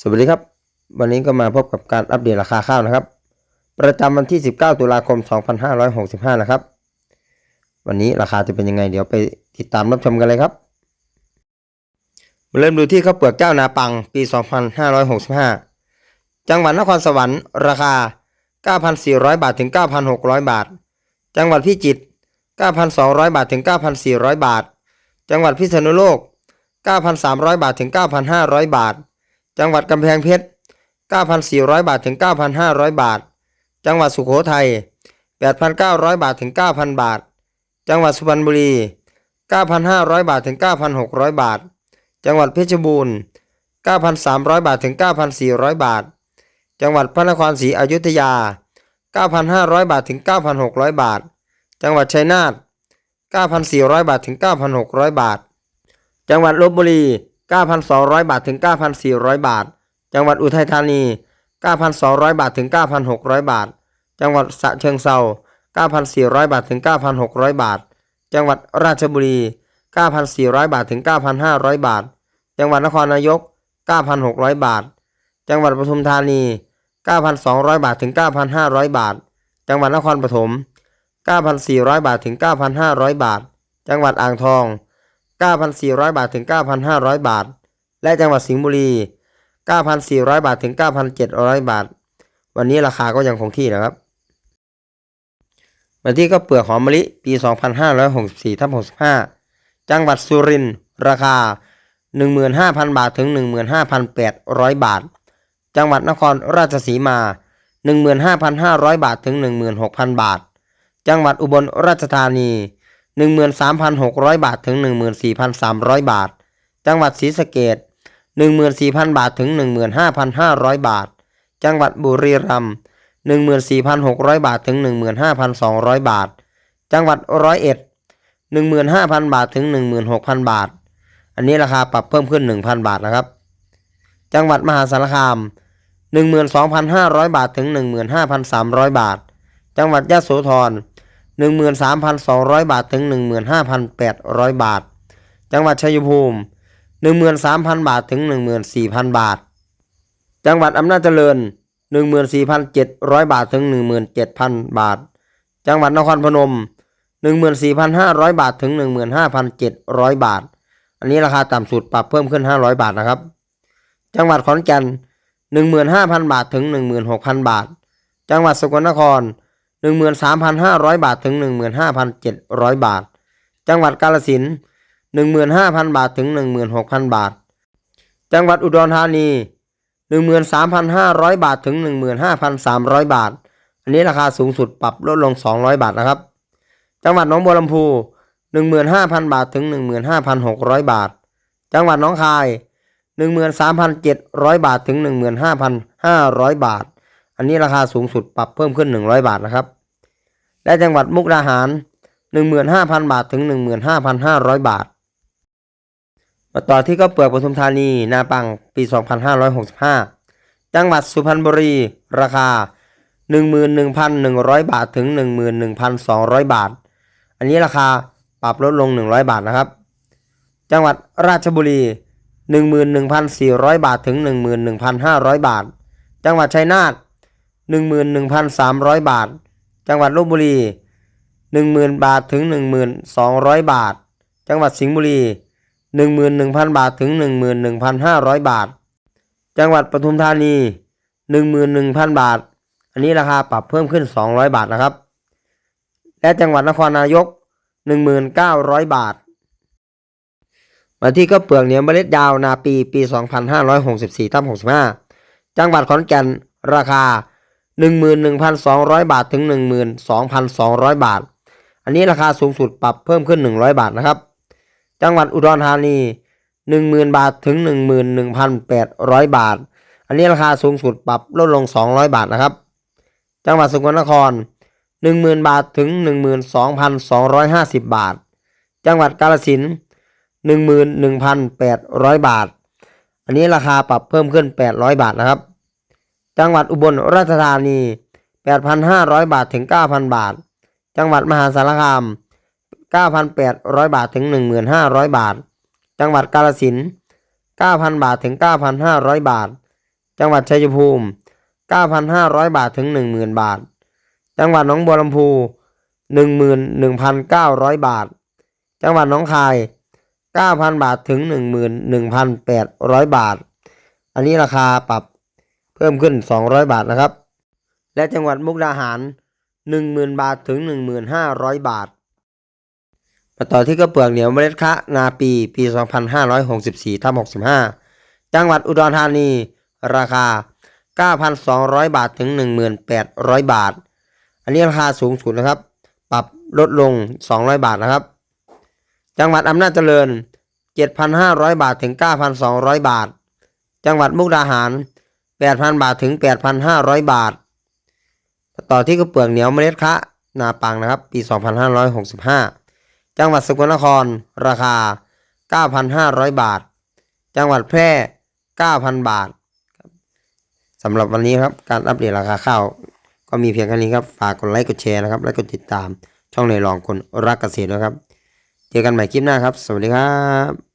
สวัสดีครับ วันนี้ก็มาพบกับการอัปเดตราคาข้าวนะครับ ประจำวันที่ 19 ตุลาคม 2565 นะครับ วันนี้ราคาจะเป็นยังไง เดี๋ยวไปติดตามรับชมกันเลยครับ มาเริ่มดูที่ข้าวเปลือกเจ้านาปังปี 2565 จังหวัดนครสวรรค์ราคา 9,400 บาทถึง 9,600 บาท จังหวัดพิจิตร 9,200 บาทถึง 9,400 บาท จังหวัดพิษณุโลก 9,300 บาทถึง 9,500 บาท จังหวัดกำแพงเพชร 9,400 บาทถึง 9,500 บาท จังหวัดสุโขทัย 8,900 บาทถึง 9,000 บาท จังหวัดสุพรรณบุรี 9,500 บาทถึง 9,600 บาท จังหวัดเพชรบูรณ์ 9,300 บาทถึง 9,400 บาท จังหวัดพระนครศรีอยุธยา 9,500 บาทถึง 9,600 บาท จังหวัดชัยนาท 9,400 บาทถึง 9,600 บาท จังหวัดลบบุรี 9,200 บาทถึง 9,400 บาท จังหวัดอุทัยธานี 9,200 บาทถึง 9,600 บาท จังหวัดสะเชิงเทรา9,400 บาทถึง 9,600 บาท จังหวัดราชบุรี 9,400 บาทถึง 9,500 บาท จังหวัดนครนายก 9,600 บาท จังหวัดปทุมธานี 9,200 บาทถึง 9,500 บาท จังหวัดนครปฐม 9,400 บาทถึง 9,500 บาท จังหวัดอ่างทอง 9,400 บาทถึง 9,500 บาท และจังหวัดสิงห์บุรี 9,400 บาทถึง 9,700 บาท วันนี้ราคาก็ยังคงที่นะครับมาที่ก็เปลือกหอมมะลิปี 2564ทับ65 จังหวัดสุรินทร์ราคา 15,000 บาทถึง 15,800 บาท จังหวัดนครราชสีมา 15,500 บาทถึง 16,000 บาท จังหวัดอุบลราชธานี 13,600 บาทถึง 14,300 บาท จังหวัดศรีสะเกด14,000 บาทถึง 15,500 บาท จังหวัดบุรีรัมย์14,600 บาทถึง 15,200 บาท จังหวัดร้อยเอ็ด15,000 บาทถึง 16,000 บาท อันนี้ราคาปรับเพิ่มขึ้น 1,000 บาทนะครับ จังหวัดมหาสารคาม 12,500 บาทถึง 15,300 บาท จังหวัดยะโสธร 13,200 บาทถึง 15,800 บาท จังหวัดชัยภูมิ 13,000 บาทถึง 14,000 บาท จังหวัดอำนาจเจริญ 14,700 บาทถึง 17,000 บาท จังหวัดนครพนม 14,500 บาทถึง 15,700 บาท อันนี้ราคาต่ำสุดปรับเพิ่มขึ้น 500 บาทนะครับ จังหวัดขอนแก่น15,000 บาทถึง 16,000 บาท จังหวัดสกลนคร 13,500 บาทถึง 15,700 บาท จังหวัดกาฬสินธุ์15,000 บาทถึง 16,000 บาท จังหวัดอุดรธานี 13,500 บาทถึง 15,300 บาท อันนี้ราคาสูงสุดปรับลดลง 200 บาทนะครับ จังหวัดหนองบัวลำพู 15,000 บาทถึง 15,600 บาท จังหวัดหนองคาย 13,700 บาทถึง 15,500 บาท อันนี้ราคาสูงสุดปรับเพิ่มขึ้น 100 บาทนะครับ และจังหวัดมุกดาหาร 15,000 บาทถึง 15,500 บาท มาต่อที่ก็เปลือกปทุมธานีนาปังปี 2565 จังหวัดสุพรรณบุรีราคา 11,100 บาทถึง 11,200 บาท อันนี้ราคาปรับลดลง 100 บาทนะครับ จังหวัดราชบุรี 11,400 บาทถึง 11,500 บาท จังหวัดชัยนาท 11,300 บาท จังหวัดลบบุรี 10,000 บาทถึง 1,200 บาท จังหวัดสิงห์บุรี 11,000 บาทถึง 11,500 บาท จังหวัดปทุมธานี 11,000 บาท อันนี้ราคาปรับเพิ่มขึ้น 200 บาทนะครับ และจังหวัดนครนายก 1,900 บาท มาที่ก็เปลือกเหนียวเมล็ดยาวนาปีปี 2564ทับ65 จังหวัดขอนแก่นราคา 11,200 บาทถึง 12,200 บาท อันนี้ราคาสูงสุดปรับเพิ่มขึ้น 100 บาทนะครับ จังหวัดอุดรธานี 10,000 บาทถึง 11,800 บาท อันนี้ราคาสูงสุดปรับลดลง 200 บาทนะครับ จังหวัดสกลนคร 10,000 บาทถึง 12,250 บาท จังหวัดกาฬสินธุ์11,800 บาท อันนี้ราคาปรับเพิ่มขึ้น 800 บาทนะครับ จังหวัดอุบลราชธานี 8,500 บาทถึง 9,000 บาท จังหวัดมหาสารคาม 9,800 บาทถึง 1,500 บาท จังหวัดกาฬสินธุ์9,000 บาทถึง 9,500 บาท จังหวัดชัยภูมิ 9,500 บาทถึง 10,000 บาท จังหวัดหนองบัวลำพู 11,900 บาท จังหวัดหนองคาย 9,000 บาทถึง 11,800 บาท อันนี้ราคาปรับ พิ่มขึ้น 200 บาทนะครับ และจังหวัดมุกดาหาร 10,000 บาทถึง 1500 บาท มาต่อที่กระเปลือกเหนียวเมล็ดคะนาปีปี 2564ทับ65 จังหวัดอุดรธานี ราคา 9,200 บาทถึง 1,800 บาท อันนี้ราคาสูงสุดนะครับ ปรับลดลง 200 บาทนะครับ จังหวัดอำนาจเจริญ 7,500 บาทถึง 9,200 บาท จังหวัดมุกดาหาร 8,000 บาทถึง 8,500 บาท ต่อที่กระเปลือกเหนียวเมล็ดคะนาปังนะครับ ปี 2565 จังหวัดสกลนคร ราคา 9,500 บาท จังหวัดแพร่ 9,000 บาทสำหรับวันนี้ครับ การอัปเดตราคาข้าว ก็มีเพียงแค่นี้ครับ ฝากกดไลค์กดแชร์นะครับ และกดติดตามช่องในรองคนรักเกษตรนะครับ เจอกันใหม่คลิปหน้าครับ สวัสดีครับ